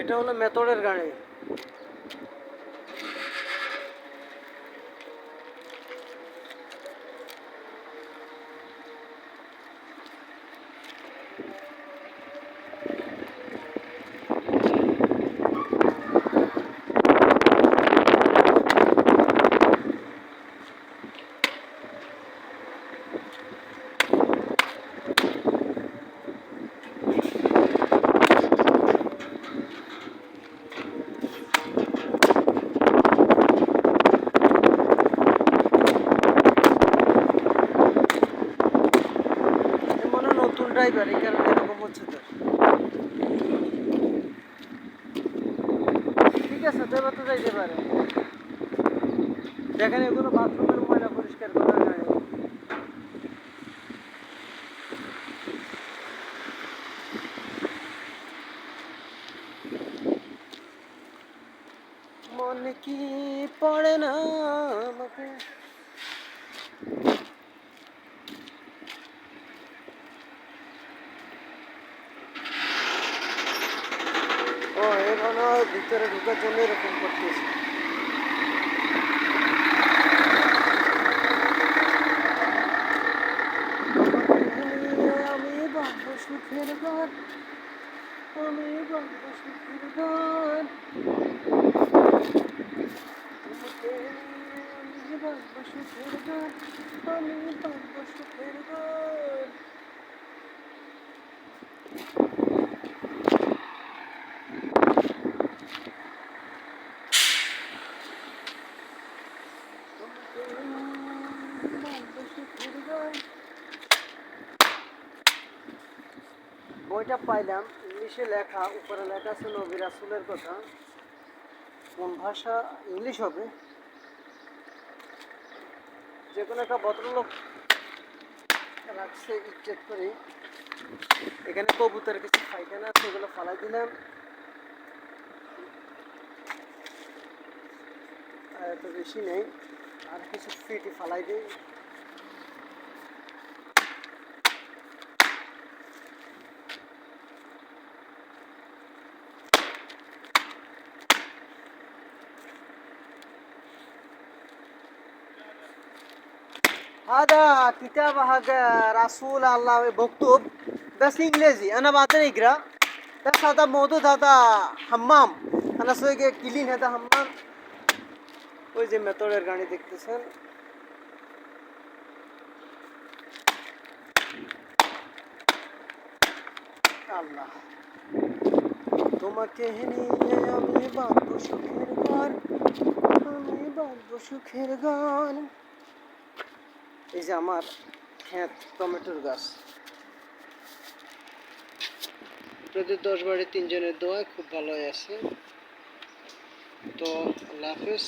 এটা হলো মেথডের গাড়ি ড্রাইভার, এই কারণে এরকম হচ্ছে তো। ঠিক আছে এবার তো যাইতে পারে। দেখেন এগুলো বাথরুমের ময়লা পরিষ্কার করা গাড়ি মনে কি পড়ে না আমাকে? ভিতরে ঢুকার জন্য এরকম করতেছে। আমি বাঁধব সুখের ঘর, আমি বাঁধব সুখের ঘর। আমি বাঁধব সুখের ঘর, আমি বাঁধব সুখের ঘর। বইটা পাইলাম, ইংলিশে লেখা, উপরে লেখা আছে নবী রাসুলের কথা। কোন ভাষা? ইংলিশ হবে। যে কোনো একটা ভদ্রলোক রাখছে, ইজ্জত করে। এখানে কবুতর কিছু পায়খানা আছে এগুলো ফালাই দিলাম। এত বেশি নেই। আর কিছু ফিটি ফালাই দিই। هذا كتاب حق رسول الله مكتوب بس انجليزي انا بعطيني اقرا بس هذا موجود هذا حمام انا سوي كلين هذا حمام ওই যে মেথডের গাড়ি দেখতেছেন আল্লাহ তোমাকে নিয়ে আমি বাঁধবো সুখের গান আমি বাঁধবো সুখের গান এই যে আমার ক্ষেত টমেটোর গাছ। প্রতি দশ বাড়ি তিনজনের দোয়ায় খুব ভালোই আছে। তো আল্লাহ হাফেজ।